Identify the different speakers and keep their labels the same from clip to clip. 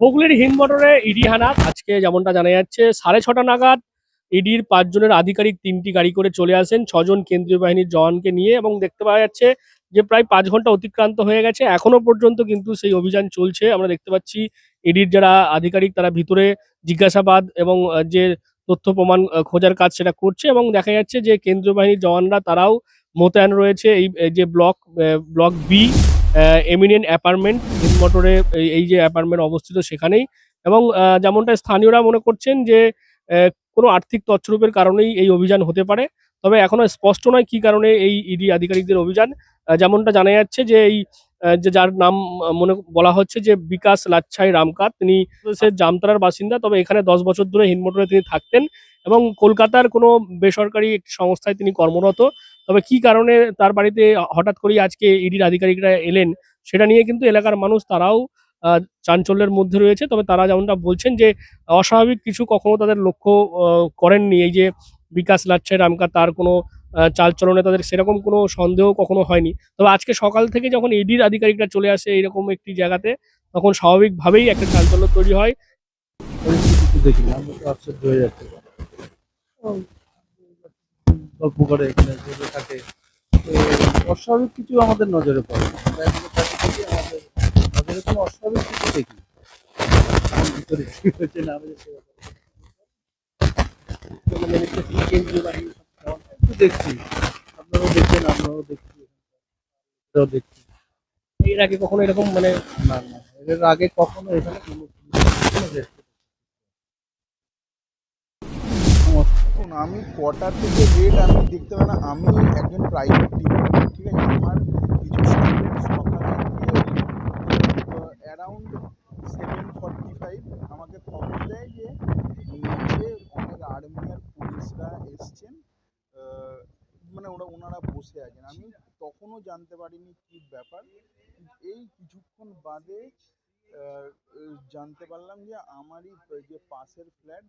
Speaker 1: হুগলির হিন্দমটরে ইডি হানা আজকে যেমনটা জানা যাচ্ছে, সাড়ে ছটা নাগাদ ইডির পাঁচজনের আধিকারিক তিনটি গাড়ি করে চলে আসেন। ছজন কেন্দ্রীয় বাহিনীর জওয়ানকে নিয়ে এবং দেখতে পাওয়া যাচ্ছে যে প্রায় পাঁচ ঘণ্টা অতিক্রান্ত হয়ে গেছে। এখনও পর্যন্ত কিন্তু সেই অভিযান চলছে। আমরা দেখতে পাচ্ছি ইডির যারা আধিকারিক তারা ভিতরে জিজ্ঞাসাবাদ এবং যে তথ্য প্রমাণ খোঁজার কাজ সেটা করছে এবং দেখা যাচ্ছে যে কেন্দ্রীয় বাহিনীর জওয়ানরা তারাও মোতায়েন রয়েছে। এই যে block block B eminent apartment হিন্দমটরে এই- এই যে অ্যাপার্টমেন্ট অবস্থিত সেখানেই। এবং যেমনটা স্থানীয়রা মনে করছেন যে কোনো আর্থিক তছরূপের কারণেই এই অভিযান হতে পারে। তবে এখনও স্পষ্ট নয় কি কারণে এই ইডি আধিকারিকদের অভিযান। যেমনটা জানা যাচ্ছে যে এই যে যার নাম মনে বলা হচ্ছে যে বিকাশ লাচ্ছাই রামকাত। তিনি সে জামতারার বাসিন্দা, তবে এখানে দশ বছর ধরে হিন্দমটরে তিনি থাকতেন। এবং কলকাতার কোনো বেসরকারি সংস্থায় তিনি কর্মরত। তবে কি কারণে তার বাড়িতে হঠাৎ করেই আজকে ইডির আধিকারিকরা এলেন সেটা নিয়ে কিন্তু এলাকার মানুষ তারাও চাঞ্চল্যের মধ্যে রয়েছে। তবে তারা যেমনটা বলছেন যে অস্বাভাবিক কিছু কখনো তাদের লক্ষ্য করেননি। এই যে বিকাশ লাচ্ছে রামকা তার কোনো চালচলনে তাদের সেরকম কোনো সন্দেহ কখনো হয়নি। তবে আজকে সকাল থেকে যখন ইডির আধিকারিকরা চলে আসে এরকম একটি জায়গাতে তখন স্বাভাবিকভাবেই একটা চাঞ্চল্য তৈরি হয়।
Speaker 2: দেখি না আমরা তো আশ্চর্য হয়ে যাচ্ছে। গল্প করে এখানে বসে থাকে। তো অস্বাভাবিক কিছু আমাদের নজরে পড়ে আমরা আমাদের কোনো অস্বাভাবিক কিছু দেখি দেখছি। আপনারাও দেখছেন আমরাও দেখছি। দেখছি।
Speaker 1: এর আগে কখনো এরকম মানে
Speaker 2: না না এর আগে কখনো এখানে কোনো
Speaker 3: দেখুন, আমি কটা থেকে রেট আমি দেখতে পাই না, আমি একজন প্রাইভেট টিচার ঠিক আছে? আমার কিছু স্টুডেন্ট সকালে অ্যারাউন্ড সেভেন ফর্টি ফাইভ আমাকে খবর দেয় যে অনেক আর্মি আর পুলিশরা এসছেন মানে ওরা, ওনারা বসে আছেন। আমি তখনও জানতে পারিনি কী ব্যাপার। এই কিছুক্ষণ বাদে জানতে পারলাম যে আমারই, যে পাশের ফ্ল্যাট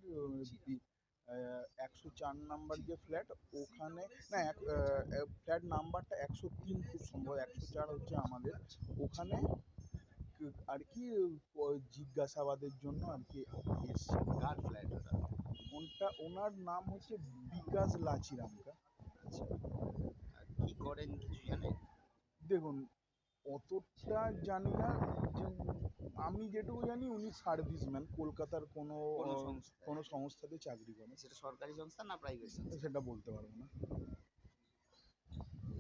Speaker 3: একশো চার নাম্বার যে ফ্ল্যাট ওখানে না এক ফ্ল্যাট নাম্বারটা একশো তিন খুব সম্ভব একশো চার হচ্ছে আমাদের। ওখানে আর কি জিজ্ঞাসাবাদের জন্য আর কি এসছে। কার ফ্ল্যাট ওটা? ওনটা ওনার নাম হচ্ছে বিকাশ লাচিরামকা।
Speaker 4: কি করেন কিছু জানেন?
Speaker 3: দেখুন অতটা জানি না যে আমি যেটুকু জানি উনি সার্ভিসম্যান কলকাতার কোনো
Speaker 4: কোনো
Speaker 3: সংস্থাতে চাকরি করেন।
Speaker 4: সেটা সরকারি সংস্থা না প্রাইভেট সংস্থা?
Speaker 3: সেটা বলতে পারব না।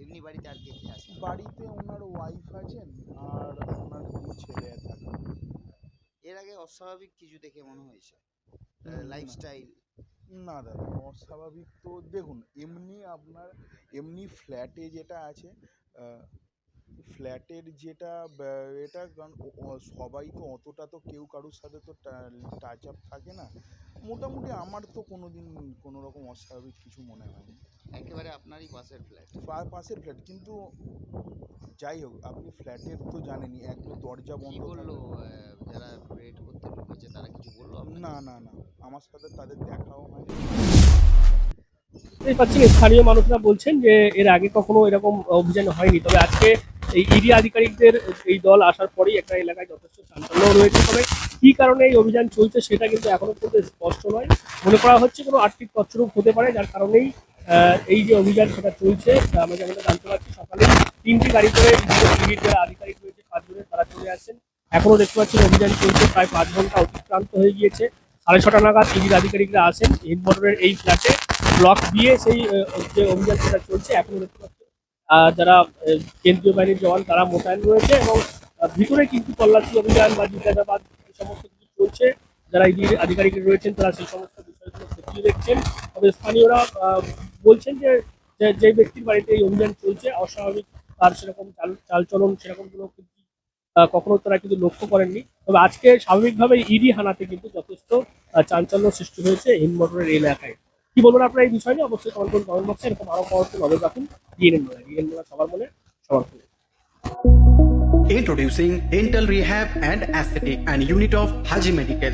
Speaker 4: এমনি বাড়িতে আর কে কে আছে?
Speaker 3: বাড়িতে ওনার ওয়াইফ আছেন আর ওনার দু ছেলে থাকে
Speaker 4: এর আগে অস্বাভাবিক কিছু দেখে মনে হয়েছে। লাইফস্টাইল
Speaker 3: না দাদা অস্বাভাবিক তো দেখুন এমনি আপনার এমনি ফ্ল্যাটে যেটা আছে ফ্ল্যাটের যেটা এটা কারণ সবাই তো অতটা তো কেউ কারোর সাথে তো টাচ আপ থাকে না। মোটামুটি আমার তো কোনো দিন কোনো রকম অস্বাভাবিক কিছু মনে হয়নি।
Speaker 4: একেবারে আপনারই পাশের ফ্ল্যাট
Speaker 3: পাশের ফ্ল্যাট কিন্তু যাই হোক আপনি ফ্ল্যাটের তো জানেনই একদম দরজা বন্ধ
Speaker 4: বলল যারা রেড করতে ঢুকেছে তারা কিছু বলল আপনাকে?
Speaker 3: না না না আমার সাথে তাদের দেখাও হয়নি
Speaker 1: দেখতেই পাচ্ছেন স্থানীয় মানুষরা বলছেন যে এর আগে কখনো এরকম অভিযান হয়নি। তবে আজকে এই ইডি আধিকারিকদের এই দল আসার পরেই একটা এলাকায় যথেষ্ট চাঞ্চল্য রয়েছে। তবে কি কারণে এই অভিযান চলছে সেটা কিন্তু এখনও পর্যন্ত স্পষ্ট নয়। মনে করা হচ্ছে কোনো আর্থিক তছরূপ হতে পারে, যার কারণেই এই যে অভিযান সেটা চলছে। আমরা যেমনটা জানতে পারছি, সকালে তিনটি গাড়ি করে ইডির যারা আধিকারিক রয়েছে, পাঁচজনের তারা চলে আসছেন এখনও দেখতে পাচ্ছেন অভিযান চলছে, প্রায় পাঁচ ঘণ্টা অতিক্রান্ত হয়ে গিয়েছে। সাড়ে ছটা নাগাদ ইডির আধিকারিকরা আসেন হিন্দমোটরের এই ফ্ল্যাটে ব্লক দিয়ে সেই যে অভিযান সেটা চলছে, এখনও দেখতে পাচ্ছি যারা কেন্দ্রীয় বাহিনীর জওয়ান, তারা মোতায়েন রয়েছে এবং ভিতরে কিন্তু তল্লাশি অভিযান বা জিজ্ঞাসাবাদ সমস্ত কিছু চলছে, যারা ইডির আধিকারিক রয়েছেন, তারা সেই সমস্ত বিষয়গুলো খতিয়ে দেখছেন। তবে স্থানীয়রা বলছেন যে, যে- ব্যক্তির বাড়িতে এই অভিযান চলছে, অস্বাভাবিক তার সেরকম চাল, চালচলন সেরকম কোনো কিন্তু কখনো তারা কিন্তু লক্ষ্য করেননি। তবে আজকে স্বাভাবিকভাবে ইডি হানাতে কিন্তু যথেষ্ট চাঞ্চল্য সৃষ্টি হয়েছে এই এলাকায়। কি বলবেন আপনার এই বিষয় নিয়ে? অবশ্যই কমেন্ট করুন কমেন্ট বক্সে এরকম আরও পরবর্তী নজর রাখুন। ডিএনএন মেলা ডিএনএন মেলা সবার মনে সবার মনে।
Speaker 5: Introducing Dental Rehab and Aesthetic and Unit of Haji Medical.